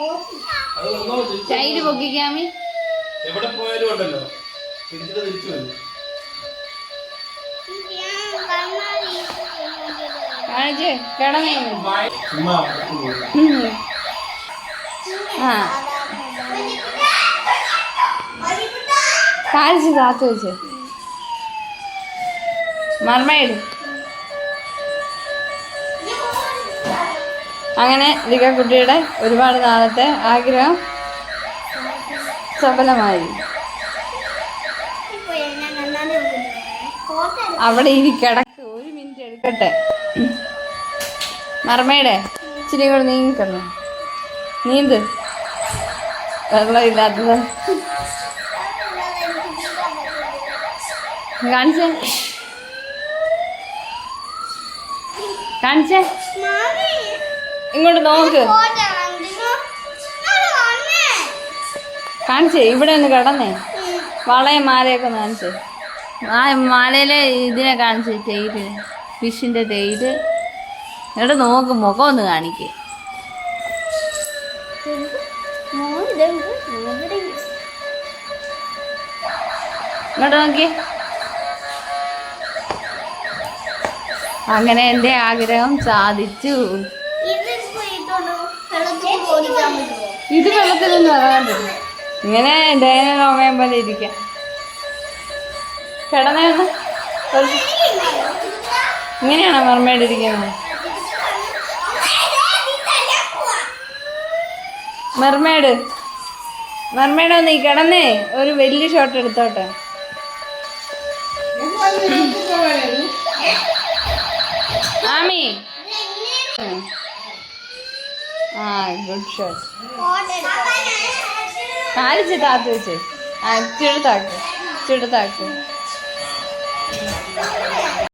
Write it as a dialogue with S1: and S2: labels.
S1: വന്നോ
S2: പൊക്കിക്കാമി.
S1: എവിടെ പോയാലും ഉണ്ടല്ലോ. തിരിച്ചിട്ട് തിരിച്ചു വരും.
S2: കാണിച്ച് കിടന്നേ. ആ. കാണിച്ച് താത്തു വെച്ച്. മർമ്മയിട് അങ്ങനെ കുട്ടിയുടെ ഒരുപാട് നാളത്തെ ആഗ്രഹം സഫലമായി. അവിടെ ഇനി കിടക്ക്. ഒരു മിനിറ്റ് എടുക്കട്ടെ. മർമ്മയുടെ ഇച്ചിരി കൂടെ നീങ്ങിക്കണം നീന്ത്. വെള്ളം ഇല്ലാത്തത്. കാണിച്ചേ. കാണിച്ചേ. ഇങ്ങോട്ട് നോക്ക്. കാണിച്ചേ ഇവിടെ ഒന്ന് കിടന്നേ. വളയും മാലയൊക്കെ ഒന്ന് കാണിച്ചേ. ആ മാലയിലെ ഇതിനെ കാണിച്ചേ തേയിൽ. ഫിഷിന്റെ തേയിൽ. ഇവിടെ നോക്ക് മുഖം ഒന്ന് കാണിക്കേ. ഇങ്ങോട്ട് നോക്കി. അങ്ങനെ എന്റെ ആഗ്രഹം സാധിച്ചു. ഇത് വെള്ളത്തിലൊന്നും ഇറങ്ങാൻ പറ്റില്ല ഇങ്ങനെ ഡേന റോമയം പോലെ ഇരിക്കാം. കിടന്നേ ഇങ്ങനെയാണോ മർമ്മയുടെ ഇരിക്കുന്നത്? മെർമേഡ് മെർമേഡ് ഒന്ന് കിടന്നേ ഒരു വലിയ ഷോട്ട് എടുത്തോട്ടെ. ആമി. ആ ഗുഡ് ഷോട്ട് കാലിച്ച് താത്ത് വെച്ച് ആ ചെടുത്താക്ക് ചെടുത്താക്ക്